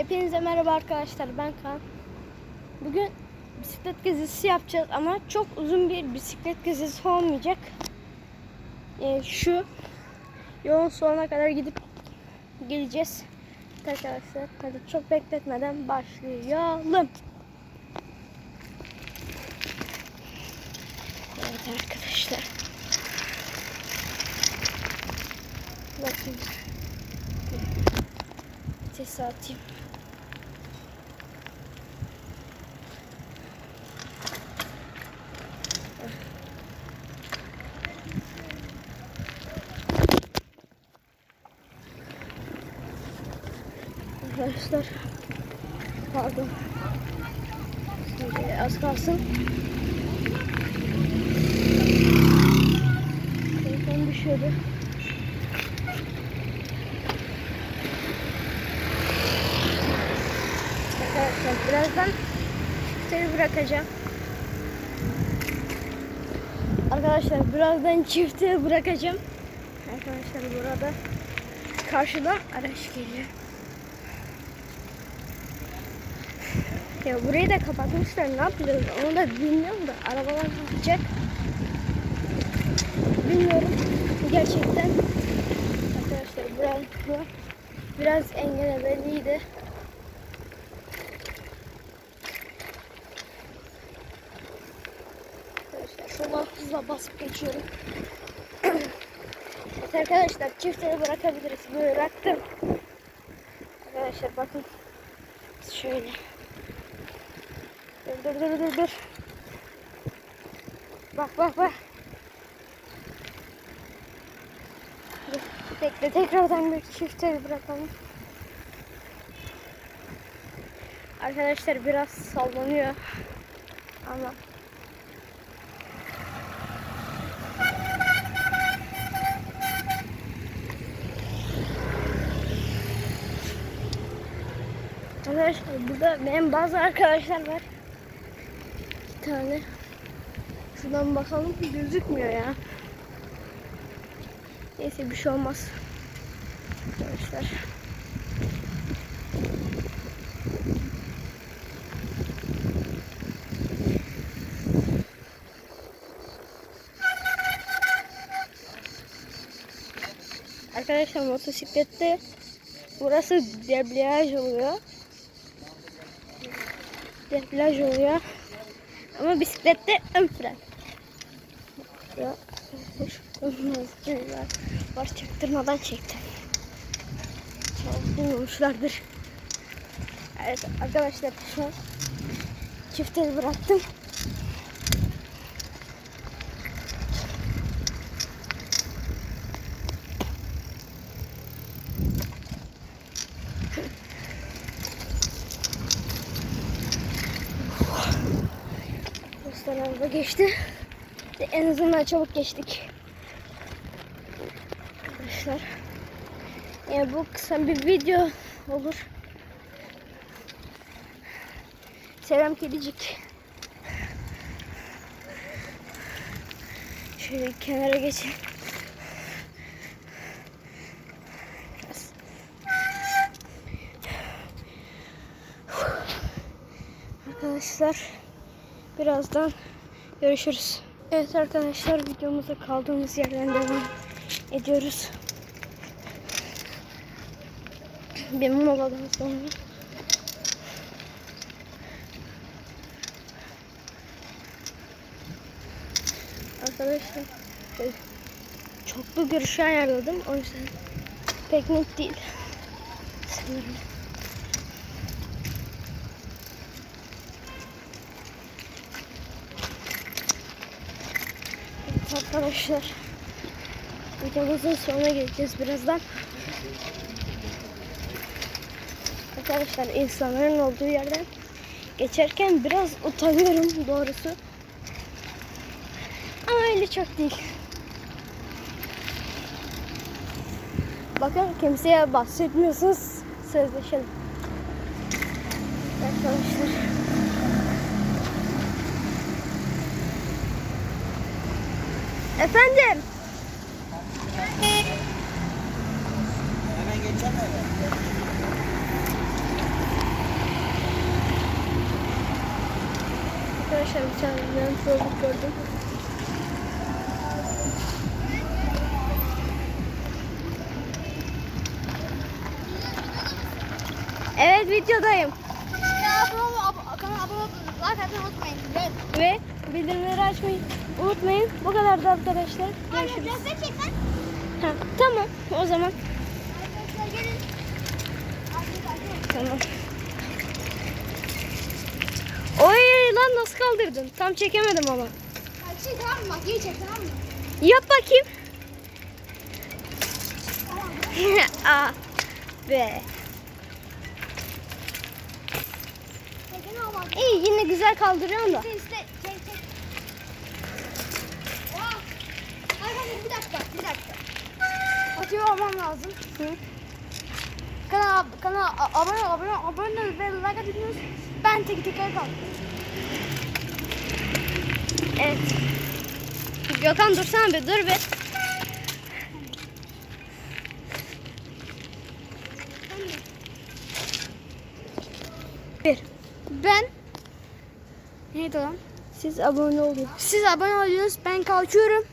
Hepinize merhaba arkadaşlar ben Kaan. Bugün bisiklet gezisi yapacağız ama çok uzun bir bisiklet gezisi olmayacak. Ee, şu yolun sonuna kadar gidip geleceğiz. Arkadaşlar hadi çok bekletmeden başlayalım. Evet arkadaşlar. Bakın. Sesi atayım. Arkadaşlar. Pardon. Şimdi az kalsın. Telefon düşüyordu. Arkadaşlar birazdan çiftleri bırakacağım. Arkadaşlar birazdan çiftleri bırakacağım. Arkadaşlar burada karşıda araç geliyor Ya burayı da kapatmışlar. Ne yapacağız? Onu da bilmiyorum da arabalar gidecek. Bilmiyorum. Gerçekten. Arkadaşlar biraz biraz engellemeliydi. Arkadaşlar şuradan hızla basıp geçiyorum. evet arkadaşlar çiftleri bırakabiliriz. Bıraktım. Arkadaşlar bakın. Şöyle. Dur dur dur dur. Bak bak bak. Dur, Bekle tekrardan bir çiftleri bırakalım. Arkadaşlar biraz sallanıyor. Ama Arkadaşlar burada benim bazı arkadaşlar var. Tane. Şuradan bakalım gözükmüyor ya. Neyse bir şey olmaz. Arkadaşlar. Arkadaşlar motosiklette burası debriyaj oluyor. Debriyaj oluyor. Ama bisiklette ön fren. Ya. Var çaktırmadan çektim. Çalmışlardır. Evet arkadaşlar şu an çiftleri bıraktım. Dostlar araba geçti. En azından çabuk geçtik. Arkadaşlar. Yani bu kısa bir video olur. Selam kedicik. Şöyle kenara geçelim. Arkadaşlar birazdan görüşürüz. Evet arkadaşlar videomuza kaldığımız yerden devam ediyoruz. Bir moladan sonra. Arkadaşlar çoklu görüşü ayarladım o yüzden pek net değil. Sanırım. Arkadaşlar videomuzun sonuna geleceğiz birazdan. Arkadaşlar insanların olduğu yerden geçerken biraz utanıyorum doğrusu. Ama öyle çok değil. Bakın kimseye bahsetmiyorsunuz. Sözleşelim. Arkadaşlar. Efendim. Hemen geçemem. Arkadaşlar bir tane yanıtsızlık gördüm. Evet videodayım. Kanala abone olmayı, like atmayı unutmayın. Ve bildirimleri açmayı unutmayın. Bu kadardı arkadaşlar. Anne Görüşürüz. Ha, tamam o zaman. Arkadaşlar. Arkadaşlar Tamam. Oy lan nasıl kaldırdın? Tam çekemedim ama. Şey tamam mı? Bak iyi çek tamam mı? Yap bakayım. Tamam. A. B. Çekin ama. İyi yine güzel kaldırıyorsun da. İşte işte çek çek. Oha. Arkadaşlar bir dakika bir dakika. Atıyor olmam lazım. Hı. Kanala, kanala abone ol, abone ol, abone ol ve like atıyorsunuz. Ben tek teker kaldım. Evet. Gökhan dursana bir dur bir. Bir. Ben Neydi lan? Siz abone olun. Siz abone oluyorsunuz. Ben kalkıyorum.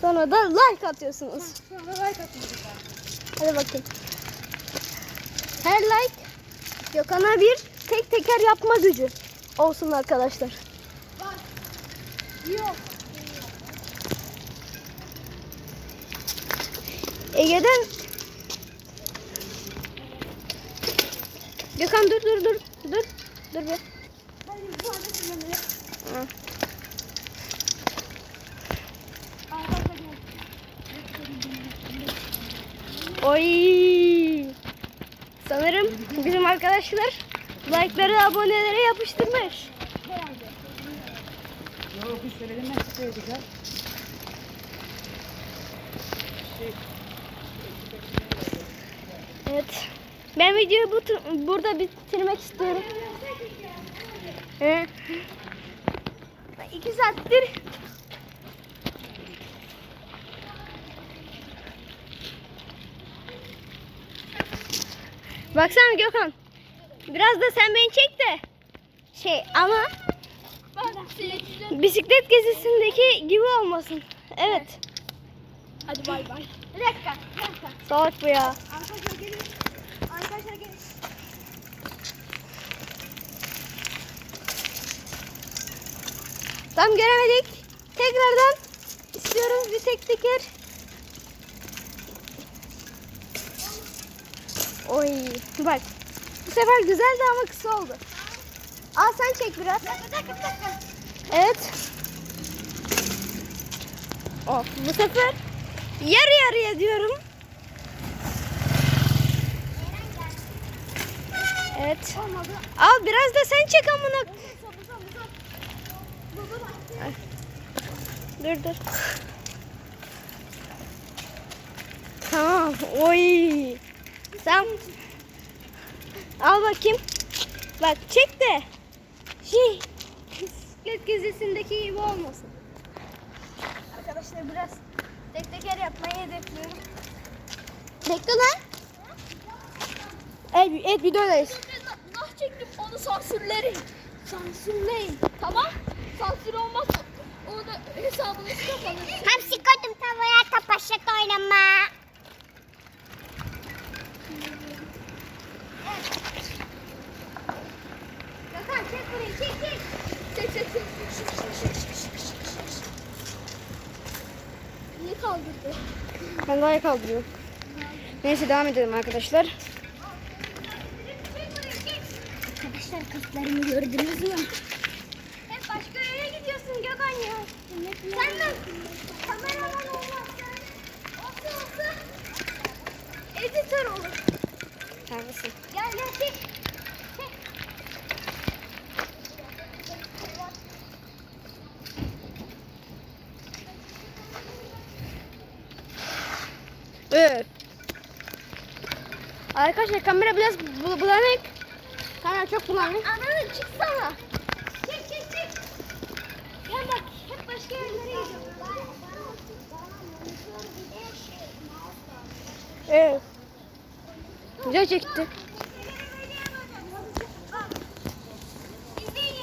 Sonra da like atıyorsunuz. Sonra like atın. Hadi bakayım. Her like Gökhan'a bir tek teker yapma gücü olsun arkadaşlar. Bak. Yok. Ege'den Gökhan dur dur dur dur dur bir. Ben bu arada kullanıyorum. Ha. Arkadaşlar gel. Oy. Sanırım bizim arkadaşlar like'ları abonelere yapıştırmış. Yok biz söyledim ben sıkıyorduk ya. Evet. Ben videoyu bu, burada bitirmek istiyorum. He. İki saattir Baksana Gökhan. Biraz da sen beni çek de. Şey ama bisiklet gezisindeki gibi olmasın. Evet. Hadi bay bay. Bir dakika. Bir dakika. Salak bu ya. Arkadaşlar gelin. Arkadaşlar gelin. Tam göremedik. Tekrardan istiyoruz bir tek teker. Oy bak. Bu sefer güzeldi ama kısa oldu. Al sen çek biraz. Bir dakika bir dakika. Bir dakika. Evet. Oh, bu sefer yarı yarıya diyorum. Evet. Olmadı. Al biraz da sen çek amına. Dur dur. Tamam. Oy. Tamam. Al bakayım. Bak çek de. Şey. Bisiklet gezisindeki gibi olmasın. Arkadaşlar biraz tek teker yapmayı hedefliyorum. Bekle lan. Evet, evet videodayız. Nah çektim onu sansürlerim. Sansürleyin. Tamam. Sansür olmaz. Onu da hesabınızı kapanır. Hamsi koydum tavaya tapaşak oynama. Gökhan çek burayı çek çek. Çek çek çek. Niye kaldırdı? Ben daha kaldırıyorum. Neyse devam edelim arkadaşlar. Arkadaşlar kaslarımı gördünüz mü? Hep başka yere gidiyorsun Gökhan ya. Sen de kameraman olmazsan olsa olsa editör olur. Haklısın. Gel gel. Çek. Evet. Arkadaşlar kamera biraz bu- bulanık. Kamera çok bulanık. Ananı çıksana. Çık çık çık. Gel bak hep başka yerlere gidiyor. Evet. Güzel çekti. İzleyin.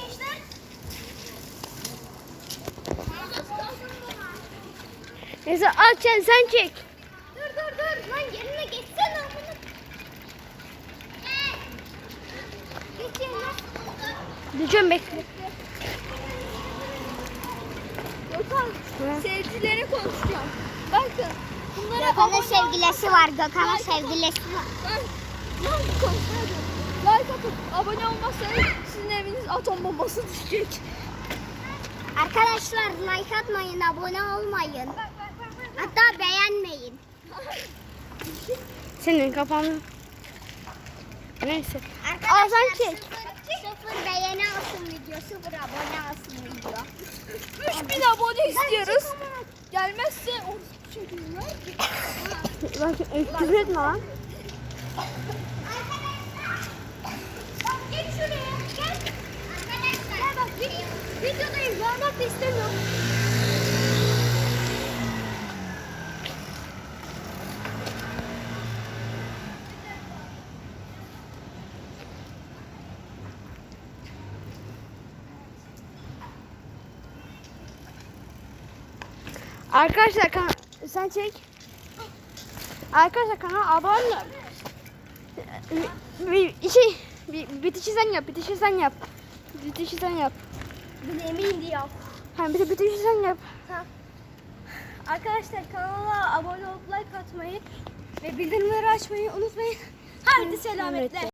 Neyse al sen, sen çek. Diyeceğim bekle. Gökhan Hı. sevgililere konuşacağım. Bakın bunlara Gökhan'ın sevgilisi var. Gökhan'ın sevgilisi var. Ben lan konuşmaya diyorum. Like atıp abone olmazsanız sizin eviniz atom bombası düşecek. Arkadaşlar like atmayın, abone olmayın. Hatta beğenmeyin. Senin kafanı. Neyse. Arkadaşlar sen çek. Beğeni alsın video, sıfır abone alsın video. 3000 abone istiyoruz. Gelmezse o çekiyorlar. Küfür etme lan. Geç şuraya, gel. Arkadaşlar bak videodayım, görmek de istemiyorum. Arkadaşlar kan sen çek. Arkadaşlar kanala abone bir şey bir bitişi sen yap, bitişi sen yap. Bitişi sen yap. Bilemeyin diyor. Ha bir de bitişi sen yap. Arkadaşlar kanala abone olup like atmayı ve bildirimleri açmayı unutmayın. Hadi selametle.